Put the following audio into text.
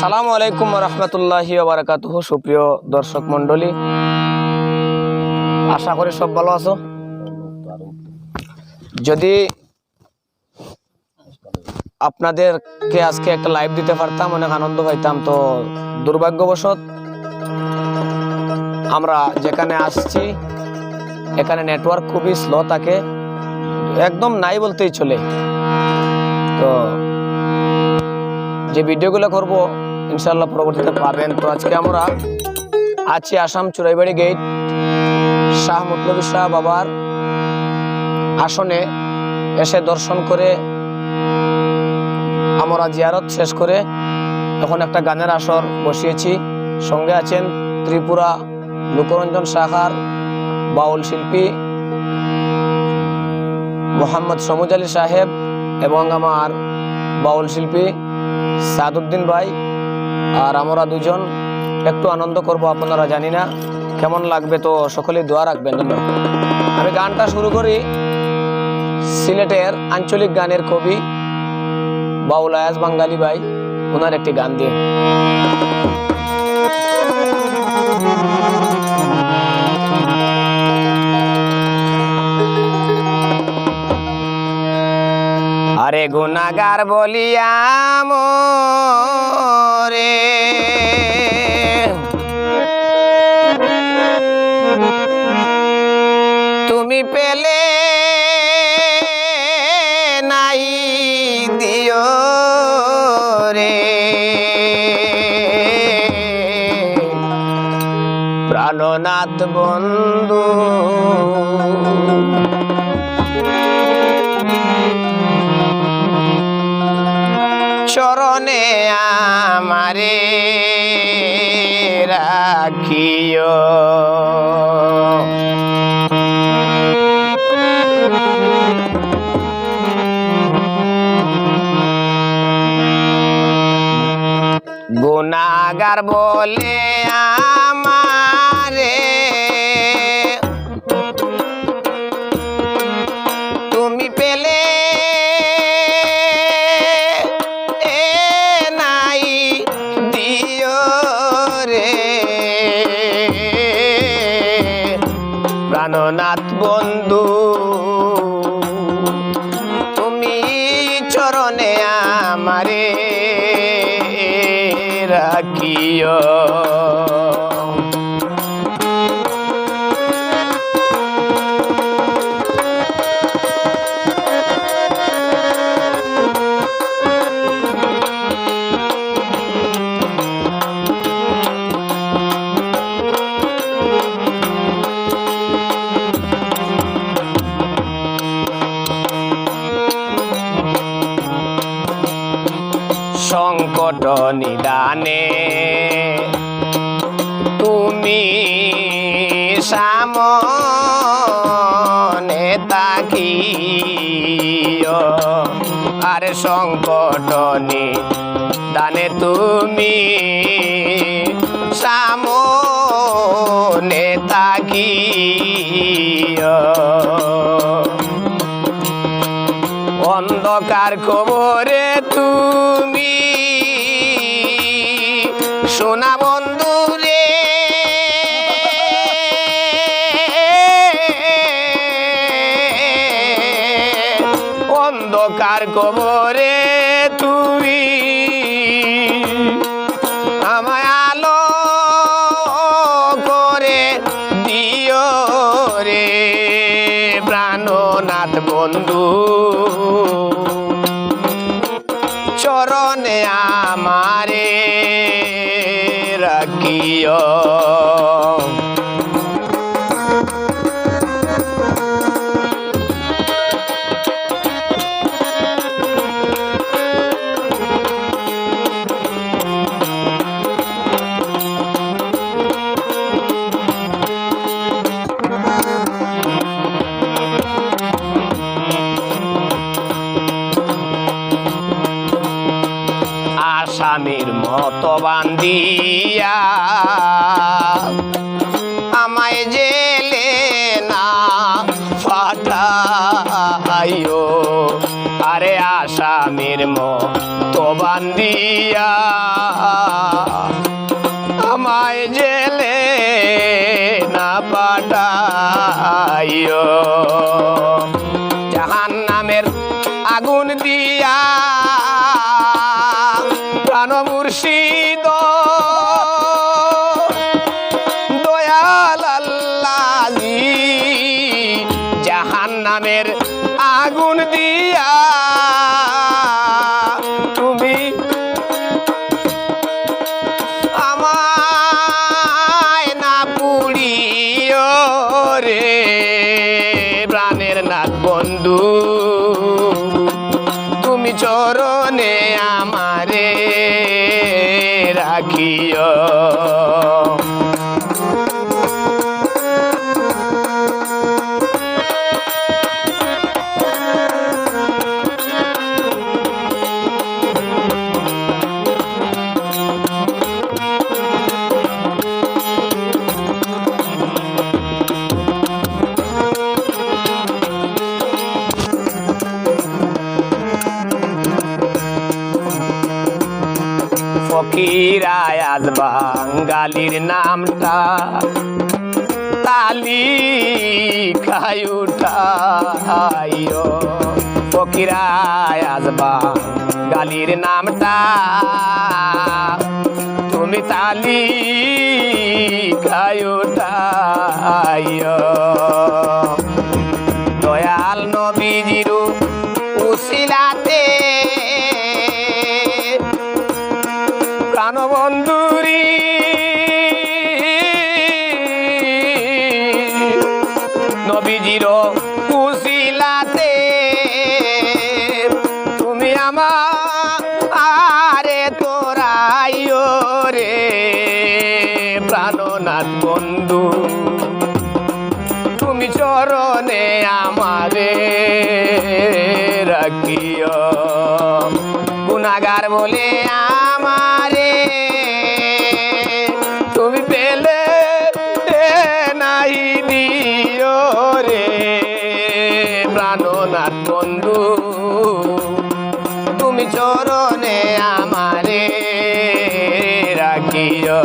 আসসালামু আলাইকুম রহমতুল্লাহি বারাকাত সুপ্রিয় দর্শক মন্ডলী আশা করি সব ভালো আছো। যদি আপনাদেরকে আজকে একটা লাইভ দিতে পারতাম, অনেক আনন্দ পাইতাম, তো দুর্ভাগ্যবশত আমরা যেখানে আসছি, এখানে নেটওয়ার্ক খুবই স্লো থাকে, একদম নাই বলতেই চলে। তো যে ভিডিওগুলো করব ইনশাল্লাহ পরবর্তীতে পাবেন। তো আজকে আমরা আছি আসাম চুরাইবাড়ি গেট শাহ মতলবী শাহ বাবার আসনে এসে দর্শন করে আমরা জিয়ারত শেষ করে এখন একটা গানের আসর বসিয়েছি। সঙ্গে আছেন ত্রিপুরা লোকরঞ্জন শাখার বাউল শিল্পী মোহাম্মদ সমুজ আলী সাহেব এবং আমার বাউল শিল্পী সাদুদ্দিন ভাই। আর আমরা দুজন একটু আনন্দ করব, আপনারা জানি না। কেমন লাগবে তো সকলে দোয়া রাখবেন। আমি গানটা শুরু করি। সিলেটের আঞ্চলিক গানের কবি বাউলায়াজ বাঙ্গালি ভাই, ওনার একটি গান দিয়ে। আরে গুনাগার বলিয়া রে তুমি পেলে নাই দিও রে। প্রাণনাথ বন্ধু চরণে আমারে রাখিও। গুনাগার বলে আমারে তুমি পেলে প্রাণনাথ বন্ধু তুমি চরণে আমারে রাখিও সংকট নিদানে। তুমি সামনে তাকিও আর সংকট নিদানে তুমি সামনে তাকিও। অন্ধকার খবরে তুমি অন্ধকার খবরে তুমি আমায় আলো করে দিও রে প্রাণনাথ বন্ধু। চরণে আমারে রাখিও। নত বান্দিয়া, আমায় জেলে না ফাটাইও। আরে আসামির মতো বান্দিয়া, আমায় জেলে না পাঠাইও জাহান নামের আগুন দিয়ে নামের আগুন দিয়া তুমি আমায় না পুড়িও রে প্রাণের নাথ বন্ধু। তুমি চরণে আমারে রাখিও। ফকিরায়াজ বাঙ্গালির নামটা। তালি খাই উঠাইও ফকিরায়াজ বাঙ্গালির নামটা। তুমি তালি প্রাণবন্ধুরি নবীজির কুশিলাতে তুমি আমার, আরে তোরাইও রে প্রাণনাথ বন্ধু। তুমি চরণে আমারে রাখিও। গুনাগার বলে আমারে চরণে আমারে রাখিও।